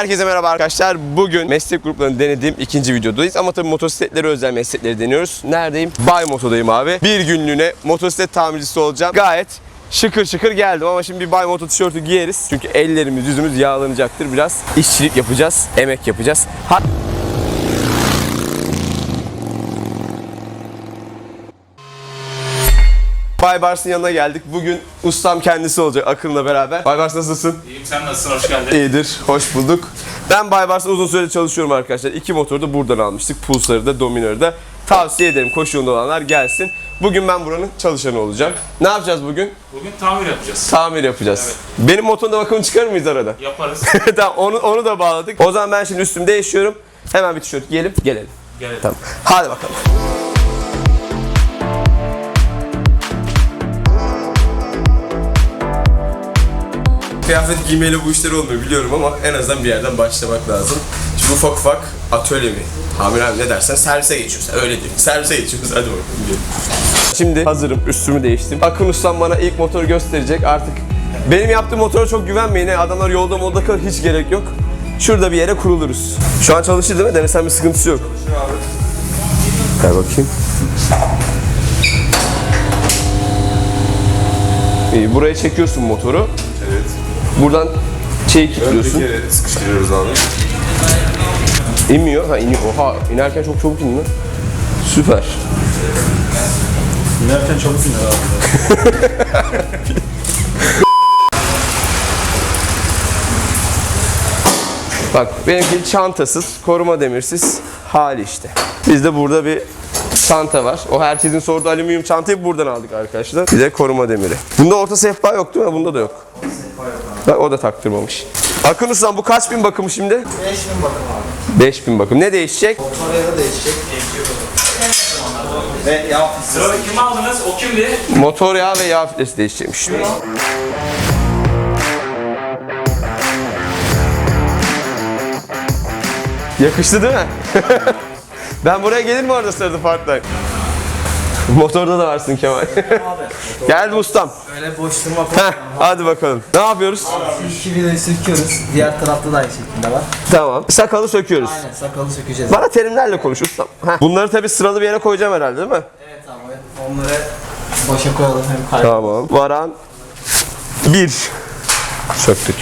Herkese merhaba arkadaşlar. Bugün meslek gruplarını denediğim ikinci videodayız. Ama tabii motosikletlere özel meslekleri deniyoruz. Neredeyim? Bay Moto'dayım abi. Bir günlüğüne motosiklet tamircisi olacağım. Gayet şıkır şıkır geldim ama şimdi bir Bay Moto tişörtü giyeriz. Çünkü ellerimiz yüzümüz yağlanacaktır. Biraz işçilik yapacağız, emek yapacağız. Ha- Bay Bars'ın yanına geldik. Bugün ustam kendisi olacak Akın'la beraber. Bay Bars nasılsın? İyiyim sen nasılsın hoş geldin. İyidir, hoş bulduk. Ben Baybars'ta uzun süre çalışıyorum arkadaşlar. İki motoru da buradan almıştık. Pulsar'ı da, Dominar'ı da. Tavsiye ederim koşu yolunda olanlar gelsin. Bugün ben buranın çalışanı olacağım. Ne yapacağız bugün? Bugün tamir yapacağız. Tamir yapacağız. Benim motorun da bakımını çıkarır mıyız arada? Yaparız. tamam onu, onu da bağladık. O zaman ben şimdi üstümü değişiyorum. Hemen bir tişört giyelim, gelelim. Gelelim. Tamam. Hadi bakalım. Kıyafet giymeyle bu işler olmuyor biliyorum ama en azından bir yerden başlamak lazım. Şimdi ufak ufak atölye mi? Hamile abi ne dersen servise geçiyoruz. Öyle diyor. Servise geçiyoruz. Hadi bakalım. Şimdi hazırım. Üstümü değiştim. Akın Ustam bana ilk motoru gösterecek. Artık benim yaptığım motora çok güvenmeyin. Adamlar yolda molda kalır. Hiç gerek yok. Şurada bir yere kuruluruz. Şu an çalışır değil mi? Denesem bir sıkıntısı yok. Ver bakayım. İyi, buraya çekiyorsun motoru. Buradan şeyi kilitliyorsun. Bir kere sıkıştırıyoruz abi. İnmiyor. Ha iniyor. Oha inerken çok çabuk indi. Süper. İnerken çabuk iner abi. Bak benimki çantasız, koruma demirsiz hali işte. Bizde burada bir çanta var. O herkesin sorduğu alüminyum çantayı buradan aldık arkadaşlar. Bir de koruma demiri. Bunda orta sehpa yok değil mi? Bunda da yok. Bak o da taktırmamış. Akın Ustam bu kaç bin bakımı şimdi? 5000 bakım abi. 5000 bakım. Ne değişecek? Oraya da değişecek. Ve yağ filtresi. Sıradaki kimi aldınız? O kimdi? Motor yağı ve yağ filtresi değişecekmiş. Yakıştı değil mi? ben buraya gelir mi arada sırada farklı? Motorda da varsın Kemal. Geldim ustam. Böyle boş durma Heh, hadi bakalım. Ne yapıyoruz? İki vidayı söküyoruz. Diğer tarafta da aynı şekilde var. Tamam. Sakalı söküyoruz. Aynen sakalı sökeceğiz. Bana terimlerle konuş ustam. Heh. Bunları tabii sıralı bir yere koyacağım herhalde değil mi? Evet abi. Onları başa koyalım hem kaybolmasın. Tamam. Varan bir. Söktük.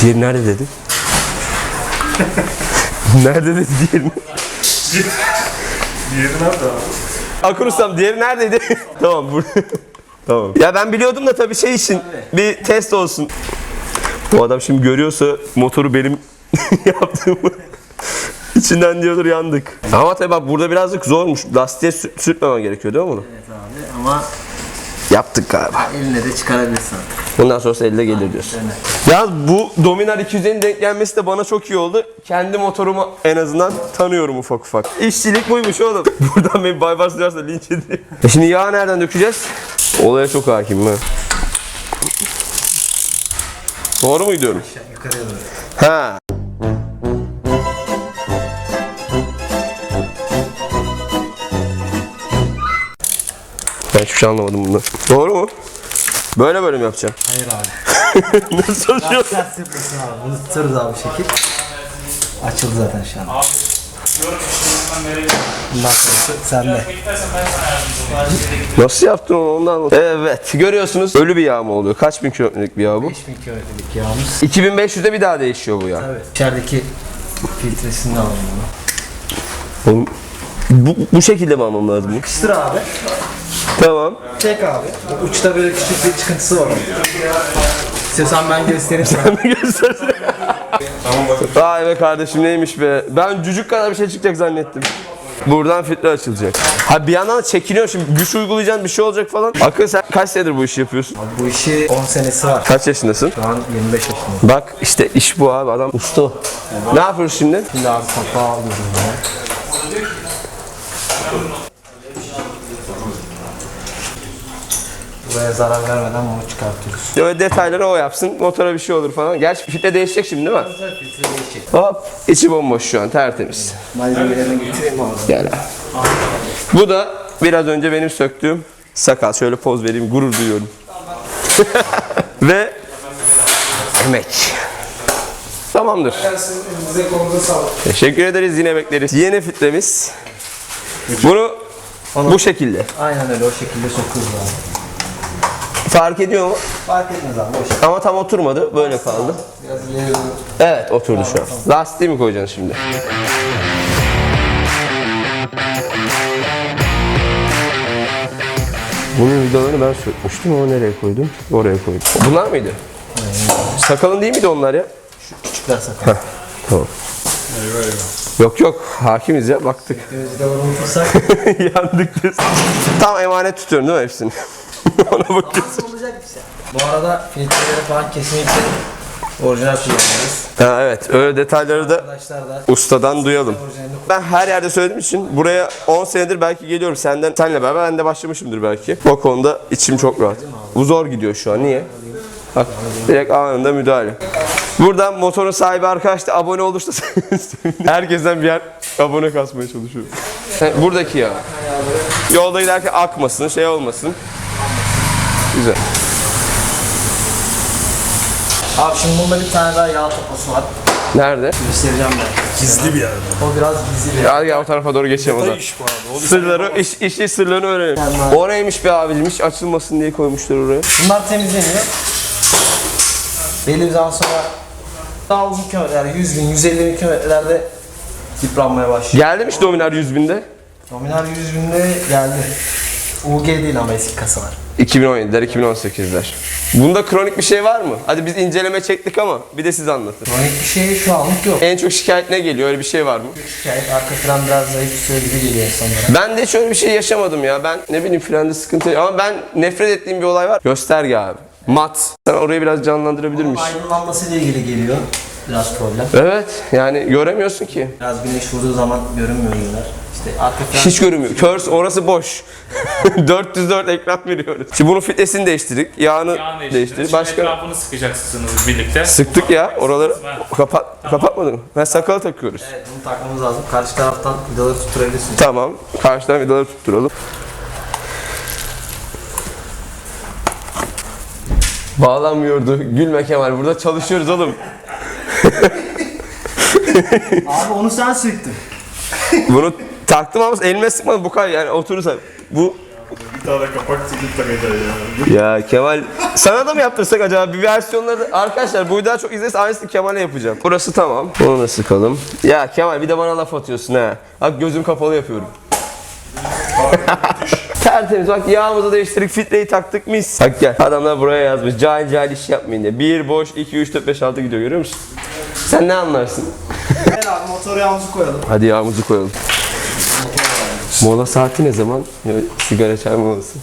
Diğeri nerede dedi? nerede dedi diğerini? Diğeri nerede abi? Akın ustam diğeri neredeydi? tamam burada. tamam. Ya ben biliyordum da tabii şey için bir test olsun. Bu adam şimdi görüyorsa motoru benim yaptığımı içinden diyordur yandık. Ama tabii bak burada birazcık zormuş. Lastiğe sür- sürtmemen gerekiyor değil mi bunu? Evet abi ama Yaptık galiba. eline de çıkarabilirsin artık. Bundan sonrası elde gelir diyorsun. Ya bu Dominar 250'nin denk gelmesi de bana çok iyi oldu. Kendi motorumu en azından tanıyorum ufak ufak. İşçilik buymuş oğlum. Buradan beni Baybars duyarsa linç ediyor. E şimdi yağı nereden dökeceğiz? Olaya çok hakimim ha. Doğru mu gidiyorum? Yukarıya doğru. Ha. Ben hiçbir şey anlamadım bundan. Doğru mu? Böyle böyle mi yapacağım? Hayır abi. Nasıl çalışıyor? Ters yapıyorsun abi. Bunu tutarız abi şekil. Açıldı zaten şu an. Abi. Bundan sonrası sende. Nasıl yaptın onu ondan? Evet görüyorsunuz ölü bir yağ mı oluyor? Kaç bin kilometrelik bir yağ bu? 5000 kilometrelik yağımız. 2500'de bir daha değişiyor bu yağ. Evet. İçerideki filtresini alalım bunu. Oğlum, bu, bu şekilde mi almam lazım? Kıştır abi. Tamam. Çek abi. Uçta böyle küçük bir çıkıntısı var. İstiyorsan ben göstereyim sana. Bak. Vay be kardeşim neymiş be. Ben cücük kadar bir şey çıkacak zannettim. Buradan filtre açılacak. Ha bir yandan da çekiniyor şimdi güç uygulayacaksın bir şey olacak falan. Akın sen kaç senedir bu işi yapıyorsun? Bu işi 10 senesi var. Kaç yaşındasın? Şu an 25 yaşındayım. Bak işte iş bu abi adam usta. Ne yapıyoruz şimdi? Şimdi abi kapağı alıyorum ben. Buraya zarar vermeden bunu çıkartıyoruz. Öyle detayları o yapsın. Motora bir şey olur falan. Gerçi filtre değişecek şimdi değil mi? Güzel filtre değişecek. Hop içi bomboş şu an tertemiz. Malzemelerini getireyim abi. Gel abi. Bu da biraz önce benim söktüğüm sakal. Şöyle poz vereyim gurur duyuyorum. Ve Vermek. Tamamdır. Teşekkür ederiz yine bekleriz. Yeni filtremiz. Bunu bu şekilde. Aynen öyle o şekilde sokuyoruz abi. Fark ediyor mu? Fark etmez abi şekilde. Ama tam oturmadı. Böyle kaldı. Biraz ileri doğru. Evet oturdu şu an. Lastiği mi koyacaksın şimdi? Bunun vidalarını ben sökmüştüm ama nereye koydum? Oraya koydum. Bunlar mıydı? Sakalın değil miydi onlar ya? Küçükler sakın. Tamam. Yok yok hakimiz ya baktık. Gözde unutursak Yandık biz. Tam emanet tutuyorum değil mi hepsini? Ona bakıyorsun. olacak şey. Bu arada filtreleri falan kesinlikle orijinal kullanıyoruz. Ha, evet öyle detayları da Arkadaşlar da ustadan duyalım. orijinalini Ben her yerde söylediğim için buraya 10 senedir belki geliyorum senden senle beraber ben de başlamışımdır belki. O konuda içim çok rahat. Bu zor gidiyor şu an. Niye? Bak direkt anında müdahale. Buradan motorun sahibi arkadaş da abone olursa sevinirim. Herkesten bir yer abone kasmaya çalışıyorum. Buradaki ya. Yolda giderken akmasın, şey olmasın. Güzel. Abi şimdi bunda bir tane daha yağ topusu var. Nerede? Göstereceğim ben. Gizli bir yer. O biraz gizli bir Hadi gel o tarafa doğru geçelim o zaman. İş bu abi. O Sırları, iş, işin sırlarını öğrenelim. Mükemmel. O neymiş be abicim hiç açılmasın diye koymuşlar oraya. Bunlar temizleniyor. Belli bir zaman sonra daha uzun kilometrelerde 100 bin, 150 bin kilometrelerde yıpranmaya başlıyor. Geldi mi işte Dominar 100 binde? Nominal 100 binde geldi. UG değil ama eski kasalar. 2017'ler, 2018'ler. Bunda kronik bir şey var mı? Hadi biz inceleme çektik ama bir de siz anlatın. Kronik bir şey şu anlık yok. En çok şikayet ne geliyor? Öyle bir şey var mı? Şikayet arka fren biraz zayıf şey gibi geliyor insanlara. Ben de hiç öyle bir şey yaşamadım ya. Ben ne bileyim frende sıkıntı ama ben nefret ettiğim bir olay var. Gösterge abi. Mat. Sen orayı biraz canlandırabilir misin? Aydınlanması ile ilgili geliyor. Biraz problem. Evet. Yani göremiyorsun ki. Biraz güneş vurduğu zaman görünmüyor yollar. İşte arka Hiç görünmüyor. Körs orası boş. 404 ekran veriyoruz. Şimdi bunun filtresini değiştirdik. Yağını Yağını değiştirdik. Başka etrafını sıkacaksınız birlikte. sıktık ya oraları. Kapat kapatmadın mı? Ben sakalı takıyoruz. Evet, bunu takmamız lazım. Karşı taraftan vidaları tutturabilirsiniz. Tamam. Karşıdan vidaları tutturalım. Bağlanmıyordu. Gülme Kemal. Burada çalışıyoruz oğlum. Abi onu sen sıktın. Bunu taktım ama elime sıkmadım bu kadar yani oturursa. Bu bir tane kapak sıkıp takacağız ya. ya Kemal sana da mı yaptırsak acaba bir versiyonları arkadaşlar bu daha çok izlerse aynısını Kemal'e yapacağım. Burası tamam. Bunu da sıkalım. Ya Kemal bir de bana laf atıyorsun ha. Bak gözüm kapalı yapıyorum. Tertemiz bak yağımızı değiştirdik, filtreyi taktık mis. Bak gel adamlar buraya yazmış cahil cahil iş yapmayın diye. 1 boş 2 3 4 5 6 gidiyor görüyor musun? Sen ne anlarsın? Gel abi motor yağımızı koyalım. Hadi yağımızı koyalım. Mola saati ne zaman? Ya, sigara çay molası.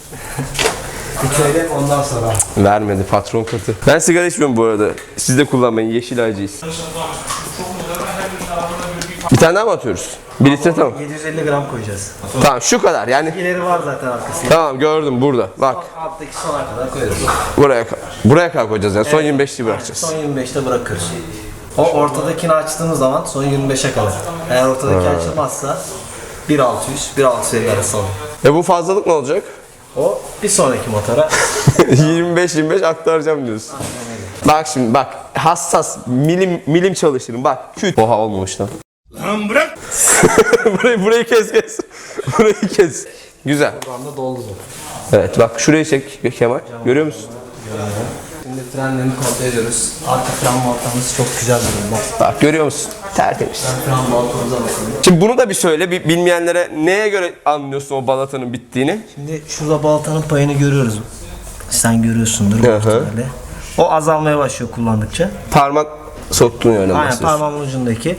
Bitirelim ondan sonra. Vermedi patron katı. Ben sigara içmiyorum bu arada. Siz de kullanmayın yeşil acıyız. Bir tane daha mı atıyoruz? Bir litre tamam. 750 gram koyacağız. Tamam şu kadar yani. İleri var zaten arkası. Tamam gördüm burada. Bak Alttaki sona kadar koyarız. buraya buraya kadar koyacağız yani. Son 25'li bırakacağız. Son 25'te bırakırız. O ortadakini açtığımız zaman son 25'e kalır. Eğer ortadaki açılmazsa 1600 1650 arası olur. E bu fazlalık ne olacak? O bir sonraki motora 25-25 aktaracağım diyorsun. Bak şimdi bak hassas milim milim çalışırım bak küt. Oha olmamış lan. Lan bırak. burayı burayı kes kes. burayı kes. Güzel. şu anda doldu zaten. Evet bak şurayı çek Kemal. Görüyor musun? Şimdi frenlerini kontrol ediyoruz. Arka fren baltamız çok güzel durumda. Bak görüyor musun? Tertemiz. Fren baltamıza bakalım. Şimdi bunu da bir söyle bir bilmeyenlere neye göre anlıyorsun o balatanın bittiğini? Şimdi şurada baltanın payını görüyoruz. Sen görüyorsundur Hı. O azalmaya başlıyor kullandıkça. Parmak soktuğun yöne Aynen basıyorsun. parmağımın ucundaki.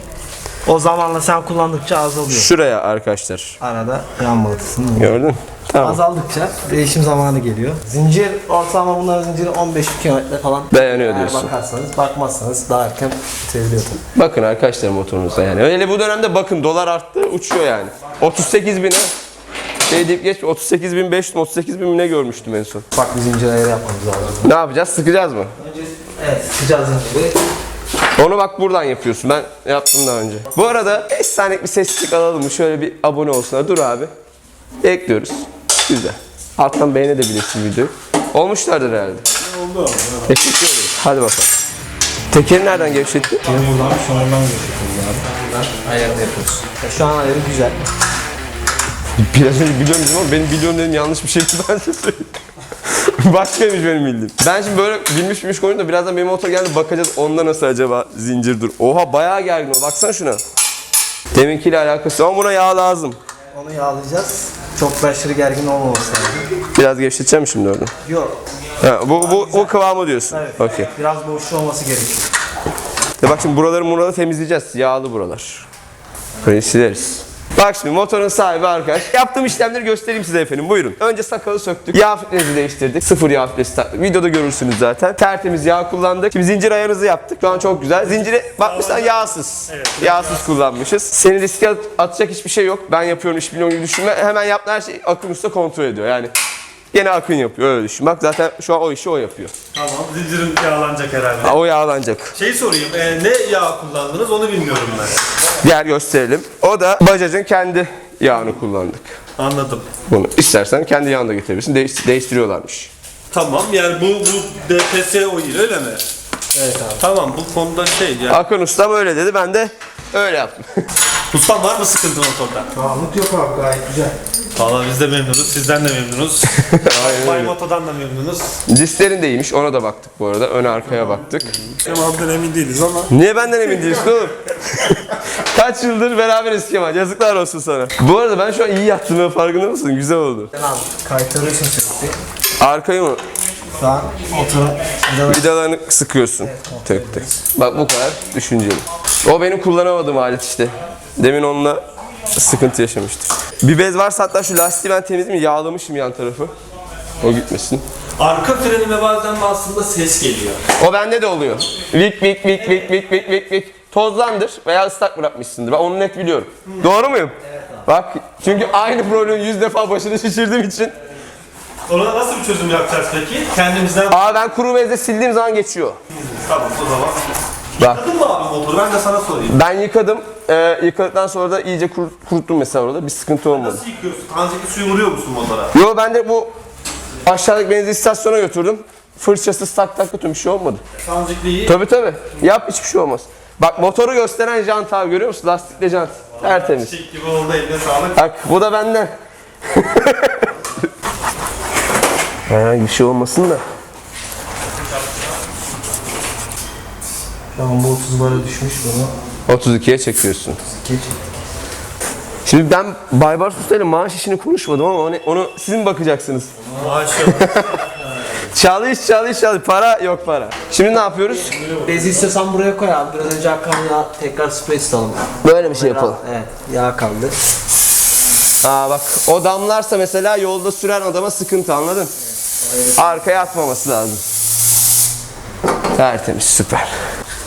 O zamanla sen kullandıkça azalıyor. Şuraya arkadaşlar. Arada fren baltasının Gördün? Tamam. Azaldıkça değişim zamanı geliyor. Zincir ortalama bunların zinciri 15 kilometre falan. Dayanıyor Eğer diyorsun. bakarsanız, bakmazsanız daha erken tabii. Bakın arkadaşlar motorunuza yani. Öyle bu dönemde bakın dolar arttı uçuyor yani. 38 bine şey deyip geç 38 bin 500 38 bin ne görmüştüm en son. Ufak bir zincir ayarı yapmamız lazım. Ne yapacağız? Sıkacağız mı? Önce evet sıkacağız zinciri. Onu bak buradan yapıyorsun. Ben yaptım daha önce. Bu arada 5 saniyelik bir sessizlik alalım mı? Şöyle bir abone olsunlar. Dur abi. Ekliyoruz. Güzel. Alttan beğenebilirsin videoyu. Olmuşlardır herhalde. Oldu abi. Teşekkür ederiz. Hadi bakalım. Tekeri nereden gevşetti? Yine buradan sonundan geçiyoruz abi. Buradan ayarını yapıyoruz. Ya şu an ayarı güzel. Biraz önce biliyorum ama benim biliyorum dedim yanlış bir şeydi ben size söyleyeyim. Başkaymış benim bildiğim. Ben şimdi böyle bilmiş bilmiş konuştum da birazdan benim motor geldi bakacağız onda nasıl acaba zincir dur. Oha bayağı gergin o baksana şuna. Deminkiyle alakası ama buna yağ lazım. Onu yağlayacağız. Çok da aşırı gergin olmaması lazım. Biraz gevşeteceğim şimdi orada. Yok. Ha, bu, bu, o kıvamı diyorsun. Evet. Okey. Biraz boşluğu olması gerekiyor. Ya bak şimdi buraları buraları temizleyeceğiz. Yağlı buralar. Burayı sileriz. Bak şimdi motorun sahibi arkadaş. Yaptığım işlemleri göstereyim size efendim. Buyurun. Önce sakalı söktük. Yağ filtremizi değiştirdik. Sıfır yağ filtresi taktık. Videoda görürsünüz zaten. Tertemiz yağ kullandık. Şimdi zincir ayarınızı yaptık. Şu an çok güzel. Zinciri bakmışsan yağsız. Yağsız kullanmışız. Seni riske at- atacak hiçbir şey yok. Ben yapıyorum iş biliyorum gibi düşünme. Hemen yaptığın her şeyi Akın Usta kontrol ediyor. Yani Gene Akın yapıyor öyle düşün. Bak zaten şu an o işi o yapıyor. Tamam zincirim yağlanacak herhalde. Ha, o yağlanacak. Şey sorayım e, ne yağ kullandınız onu bilmiyorum ben. Gel gösterelim. O da Bajaj'ın kendi yağını kullandık. Anladım. Bunu istersen kendi yağını da getirebilirsin. Değiş- değiştiriyorlarmış. Tamam yani bu bu DPS oil öyle mi? Evet abi. Tamam bu konuda şey ya. Akın ustam öyle dedi. Ben de öyle yaptım. Ustam var mı sıkıntı motorda? Dağınık yok abi gayet güzel. Valla biz de memnunuz, sizden de memnunuz. Bay Moto'dan da memnunuz. Dislerin de iyiymiş. Ona da baktık bu arada. Ön arkaya baktık. Kemal'den emin değiliz ama. Niye benden emin değilsin oğlum? Kaç yıldır beraberiz Kemal. Yazıklar olsun sana. Bu arada ben şu an iyi yattım. ya, Farkında mısın? Güzel oldu. Abi kaytarıyorsun sürekli. Arkayı mı? Şu an motorun Vidalarını sıkıyorsun. Tek tek. Bak bu kadar düşünceli. O benim kullanamadığım alet işte. Demin onunla sıkıntı yaşamıştık. Bir bez varsa hatta şu lastiği ben temizleyeyim yağlamışım yan tarafı. O gitmesin. Arka frenime bazen aslında ses geliyor. O bende de oluyor. Vik vik vik vik vik vik vik vik. Tozlandır veya ıslak bırakmışsındır. Ben onu net biliyorum. Doğru muyum? Bak çünkü aynı problemi yüz defa başına şişirdiğim için. Ona nasıl bir çözüm yapacağız peki? Kendimizden Aa ben kuru bezle sildiğim zaman geçiyor. tamam o zaman. Bak. Yıkadın mı abi motoru? Ben de sana sorayım. Ben yıkadım. Ee, yıkadıktan sonra da iyice kur- kuruttum mesela orada. Bir sıkıntı olmadı. Nasıl yıkıyorsun? Tanecikli suyu vuruyor musun motora? Yo ben de bu aşağıdaki benzin istasyona götürdüm. Fırçasız tak tak götürdüm bir şey olmadı. Tanecikliyi Tabi tabi. Yap hiçbir şey olmaz. Bak motoru gösteren jant abi görüyor musun? Lastikli jant. Tertemiz. çiçek gibi oldu eline sağlık. Bak bu da benden. Herhangi bir şey olmasın da. an bu 30 bara düşmüş bunu. 32'ye çekiyorsun. Geç. Şimdi ben Baybars Usta ile maaş işini konuşmadım ama onu, onu siz mi bakacaksınız? Maşallah. Çalış çalış çalış. Para yok para. Şimdi ne yapıyoruz? Bezi istiyorsan buraya koy abi. Biraz önce akan yağ tekrar sprey tutalım. Böyle bir şey yapalım. Evet yağ kaldı. Aa bak o damlarsa mesela yolda süren adama sıkıntı anladın? Arkaya atmaması lazım. Tertemiz süper.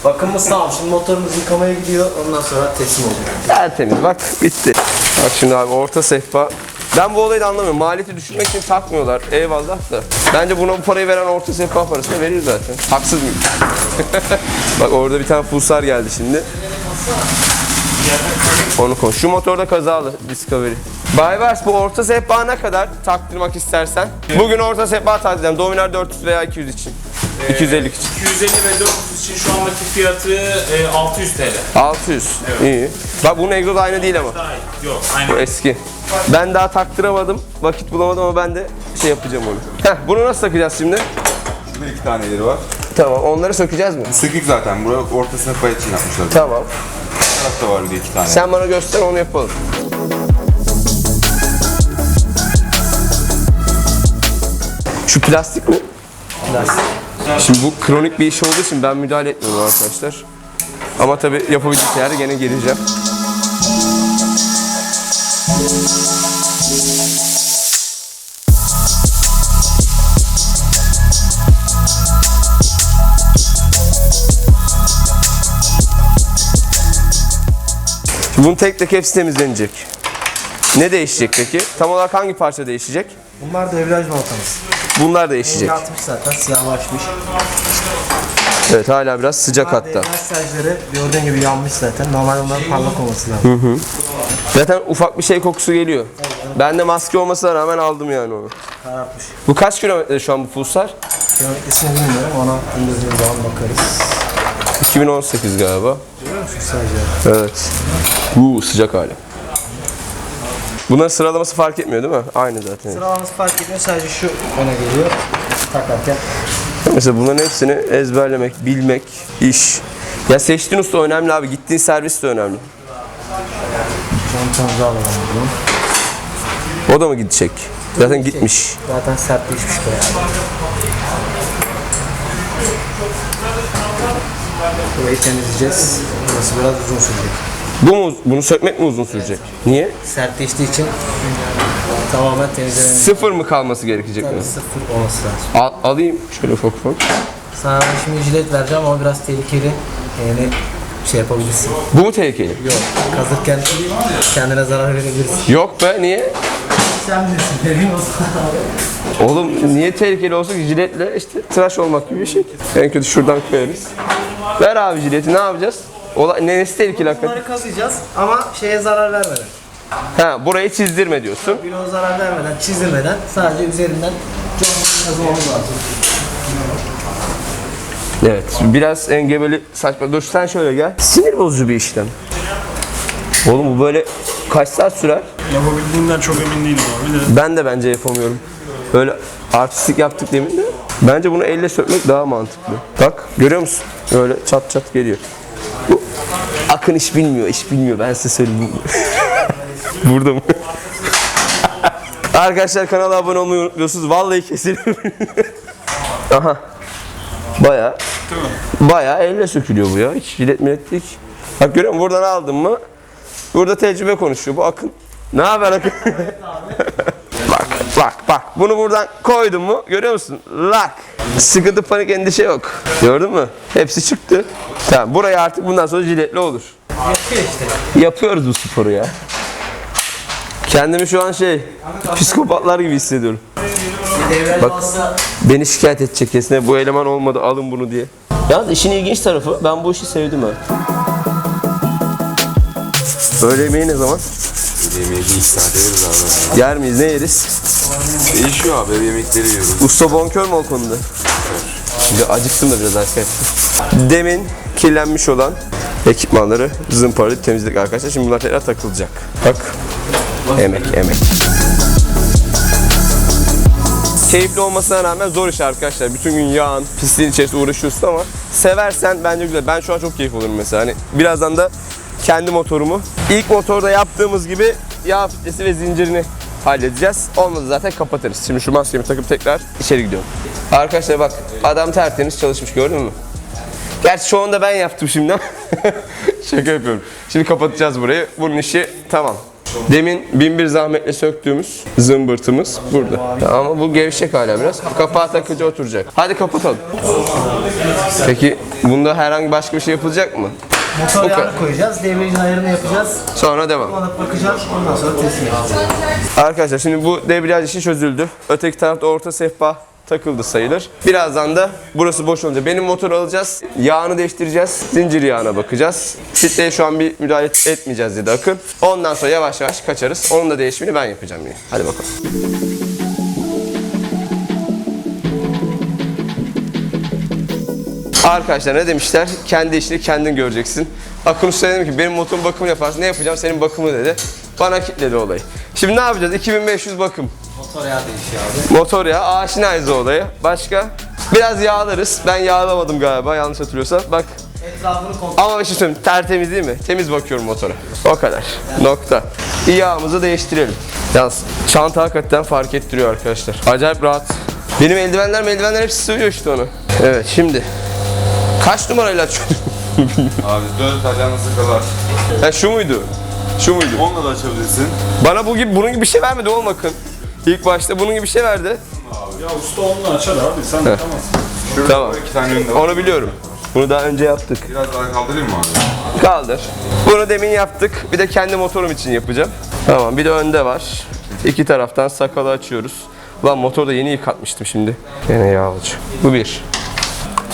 Bakımımız tamam. Şimdi motorumuz yıkamaya gidiyor. Ondan sonra teslim oluyor. Tertemiz bak bitti. Bak şimdi abi orta sehpa. Ben bu olayı da anlamıyorum. Maliyeti düşürmek için takmıyorlar. Eyvallah da. Bence buna bu parayı veren orta sehpa parasını verir zaten. Haksız mıyım? bak orada bir tane pulsar geldi şimdi. Onu konuş. Şu motorda kazalı Discovery. Baybars bu orta sehpa ne kadar taktırmak istersen? Bugün orta sehpa taktıracağım. Dominar 400 veya 200 için. 250 için. 250 ve 400 için şu andaki fiyatı e, 600 TL. 600. İyi. Bak bunun egzozu aynı değil ama. Daha iyi. Yok Bu aynı. eski. Ben daha taktıramadım. Vakit bulamadım ama ben de şey yapacağım onu. Heh, bunu nasıl takacağız şimdi? Şurada iki taneleri var. Tamam, onları sökeceğiz mi? Sökük zaten. Buraya ortasına pay için yapmışlar. Tamam. Bu tarafta var bir de iki tane. Sen bana göster, onu yapalım. Şu plastik mi? Plastik. Şimdi bu kronik bir iş olduğu için ben müdahale etmiyorum arkadaşlar. Ama tabii yapabildiğim yerde gene geleceğim. Bunun tek tek hepsi temizlenecek. Ne değişecek peki? Tam olarak hangi parça değişecek? Bunlar devraj baltamız. Bunlar değişecek. Yatmış zaten siyahlaşmış. Evet hala biraz sıcak hatta. Devraj sajları gördüğün gibi yanmış zaten. Normal onların parlak olması lazım. Zaten ufak bir şey kokusu geliyor. Ben de maske olmasına rağmen aldım yani onu. Karartmış. Bu kaç kilometre şu an bu pulsar? Kilometresini bilmiyorum. Ona indirdiğim zaman bakarız. 2018 galiba. Evet. Uuu sıcak hali. Bunların sıralaması fark etmiyor değil mi? Aynı zaten. Sıralaması fark etmiyor sadece şu öne geliyor. Takarken. Mesela bunların hepsini ezberlemek, bilmek, iş. Ya seçtiğin usta önemli abi. Gittiğin servis de önemli. Çantamızı alalım. O da mı gidecek? Zaten gitmiş. Zaten sertleşmiş bayağı. Burayı temizleyeceğiz. Burası biraz uzun sürecek. Bu mu? Bunu sökmek mi uzun sürecek? Niye? Sertleştiği için tamamen temizlememiz Sıfır mı kalması gerekecek mi? sıfır olması lazım. Al, alayım şöyle ufak ufak. Sana şimdi jilet vereceğim ama biraz tehlikeli. Yani şey yapabilirsin. Bu mu tehlikeli? Yok. Kazırken kendine zarar verebilirsin. Yok be niye? Sen bilirsin. Vereyim o sana. Oğlum niye tehlikeli olsa ki jiletle işte tıraş olmak gibi bir şey. En kötü şuradan koyarız. Ver abi jileti ne yapacağız? Ola, nenesi tehlikeli hakikaten? Bunları kazıyacağız ama şeye zarar vermeden. Ha burayı çizdirme diyorsun. Bloğa zarar vermeden, çizdirmeden sadece üzerinden camını kazımamız lazım. Evet biraz engebeli saçma. Dur sen şöyle gel. Sinir bozucu bir işlem. Oğlum bu böyle kaç saat sürer? Yapabildiğimden çok emin değilim abi de. Ben de bence yapamıyorum. Böyle artistik yaptık demin de. Bence bunu elle sökmek daha mantıklı. Bak görüyor musun? Böyle çat çat geliyor. Akın iş bilmiyor, iş bilmiyor. Ben size söyleyeyim. Burada mı? Arkadaşlar kanala abone olmayı unutmuyorsunuz. Vallahi keselim. Aha. Baya. Baya elle sökülüyor bu ya. Hiç jilet değil. Bak görüyor musun? Buradan aldın mı? Burada tecrübe konuşuyor. Bu Akın. Ne haber Akın? bak bak. Bunu buradan koydun mu? Görüyor musun? Lak. Sıkıntı panik endişe yok. Gördün mü? Hepsi çıktı. Tamam burayı artık bundan sonra jiletli olur. Yapıyor işte. Yapıyoruz bu sporu ya. Kendimi şu an şey psikopatlar gibi hissediyorum. Bak. Beni şikayet edecek kesin. Bu eleman olmadı alın bunu diye. Yalnız işin ilginç tarafı ben bu işi sevdim ha. Öğle yemeği ne zaman? Yemeği bir saat yeriz abi. Yer miyiz ne yeriz? Değişiyor abi yemekleri yiyoruz. Usta bonkör mü o konuda? Şimdi acıktım da biraz arkadaşlar. Demin kirlenmiş olan ekipmanları zımparalayıp temizledik arkadaşlar. Şimdi bunlar tekrar takılacak. Bak. Emek, emek. Keyifli olmasına rağmen zor iş arkadaşlar. Bütün gün yağın, pisliğin içerisinde uğraşıyorsun ama seversen bence güzel. Ben şu an çok keyif alıyorum mesela. Hani birazdan da kendi motorumu ilk motorda yaptığımız gibi yağ filtresi ve zincirini halledeceğiz. Olmadı zaten kapatırız. Şimdi şu maskemi takıp tekrar içeri gidiyorum. Arkadaşlar bak adam tertemiz çalışmış gördün mü? Gerçi çoğunu da ben yaptım şimdi şaka yapıyorum. Şimdi kapatacağız burayı. Bunun işi tamam. Demin bin bir zahmetle söktüğümüz zımbırtımız burada. Ama bu gevşek hala biraz. Kapağı takınca oturacak. Hadi kapatalım. Peki bunda herhangi başka bir şey yapılacak mı? Motor yağını koyacağız. Devreci ayarını yapacağız. Sonra devam. Alıp bakacağız. Ondan sonra teslim edeceğiz. Arkadaşlar şimdi bu debriyaj işi çözüldü. Öteki tarafta orta sehpa takıldı sayılır. Birazdan da burası boş olunca benim motoru alacağız. Yağını değiştireceğiz. Zincir yağına bakacağız. Filtreye şu an bir müdahale etmeyeceğiz dedi Akın. Ondan sonra yavaş yavaş kaçarız. Onun da değişimini ben yapacağım yine. Hadi bakalım. Arkadaşlar ne demişler? Kendi işini kendin göreceksin. Akın Usta dedim ki benim motorun bakımını yaparsın. Ne yapacağım? Senin bakımı dedi. Bana kitledi olayı. Şimdi ne yapacağız? 2500 bakım. Motor yağı değişiyor abi. Motor ya aşinayız o olaya. Başka? Biraz yağlarız. Ben yağlamadım galiba yanlış hatırlıyorsam. Bak Etrafını kontrol ama bir şey söyleyeyim. Tertemiz değil mi? Temiz bakıyorum motora. O kadar. Nokta. Yağımızı değiştirelim. Yalnız çanta hakikaten fark ettiriyor arkadaşlar. Acayip rahat. Benim eldivenler eldivenler hepsi sığıyor işte onu. Evet şimdi. Kaç numarayla açıyorduk? Abi dört ayağına sıkılar. ha, şu muydu? Şu muydu? Onunla da açabilirsin. Bana bu gibi bunun gibi bir şey vermedi oğlum Akın. İlk başta bunun gibi bir şey verdi. Ya usta onunla açar abi sen tamam. Şurada Tamam. iki tane önünde var. Onu biliyorum. Bunu daha önce yaptık. Biraz daha kaldırayım mı abi? Kaldır. Bunu demin yaptık. Bir de kendi motorum için yapacağım. Tamam bir de önde var. İki taraftan sakalı açıyoruz. Lan motoru da yeni yıkatmıştım şimdi. Yine yağ alacağım. Bu bir.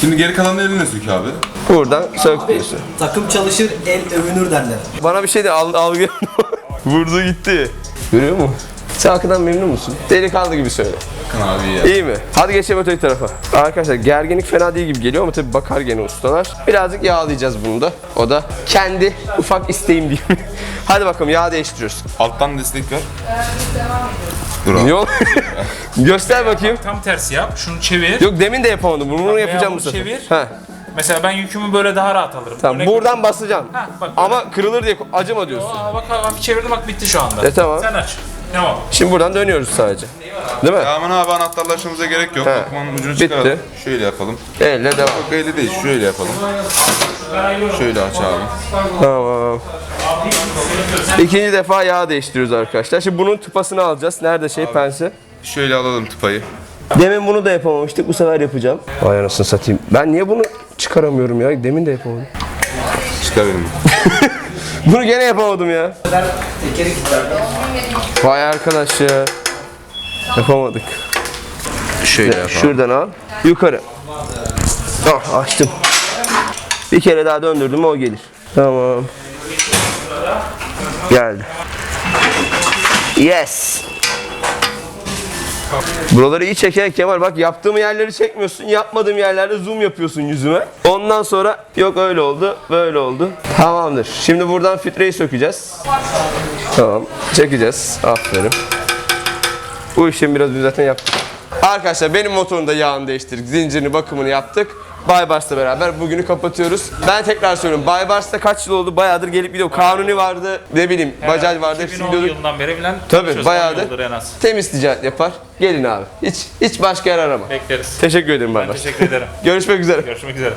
Şimdi geri kalan eline sök abi. Buradan söküyorsun. Takım çalışır, el övünür derler. Bana bir şey de al, algı Vurdu gitti. Görüyor musun? Sen Akın'dan memnun musun? Delikanlı gibi söyle. Bakın abi iyi ya. İyi mi? Hadi geçelim öteki tarafa. Arkadaşlar gerginlik fena değil gibi geliyor ama tabii bakar gene ustalar. Birazcık yağlayacağız bunu da. O da kendi ufak isteğim diyeyim. Hadi bakalım yağ değiştiriyoruz. Alttan destek ver. Dur abi. Yol. Göster bakayım. Tam tersi yap. Şunu çevir. Yok demin de yapamadım. Bunu, bunu yapacağım bu bunu sefer. çevir. Ha. Mesela ben yükümü böyle daha rahat alırım. Tamam Örnek buradan basacağım. Ha, bak. Ama kırılır diye acıma diyorsun. Aa, bak hafif çevirdim bak bitti şu anda. E, tamam. Sen aç. Tamam. Şimdi buradan dönüyoruz sadece. Değil mi? Aman abi anahtarlaşmamıza gerek yok. He. Lokmanın ucunu Bitti. çıkaralım. Şöyle yapalım. Elle devam. Yok öyle değil. Şöyle yapalım. Şöyle aç abi. Tamam. İkinci defa yağ değiştiriyoruz arkadaşlar. Şimdi bunun tıpasını alacağız. Nerede şey pense? Şöyle alalım tıpayı. Demin bunu da yapamamıştık. Bu sefer yapacağım. Vay anasını satayım. Ben niye bunu çıkaramıyorum ya? Demin de yapamadım. Çıkar benim. Bunu gene yapamadım ya. Vay arkadaş ya. Yapamadık. Şöyle yapalım. Şuradan al. Yukarı. Ah açtım. Bir kere daha döndürdüm o gelir. Tamam. Geldi. Yes. Buraları iyi çekerek Kemal bak yaptığım yerleri çekmiyorsun yapmadığım yerlerde zoom yapıyorsun yüzüme. Ondan sonra yok öyle oldu böyle oldu. Tamamdır. Şimdi buradan filtreyi sökeceğiz. Tamam. Çekeceğiz. Aferin. Bu işlemi biraz önce zaten yaptık. Arkadaşlar benim motorun da yağını değiştirdik. Zincirini bakımını yaptık. Baybars'la beraber bugünü kapatıyoruz. Ben tekrar söylüyorum. Baybars'ta kaç yıl oldu? Bayağıdır gelip gidiyor. Kanuni vardı. Ne bileyim. Bajaj vardı. Hepsi 2010 gidiyorduk. yılından beri bilen Tabii bayağıdır. 10 yıldır en az. Temiz ticaret yapar. Gelin abi. Hiç hiç başka yer arama. Bekleriz. Teşekkür ederim Ben Baybars. teşekkür ederim. Görüşmek üzere. Görüşmek üzere.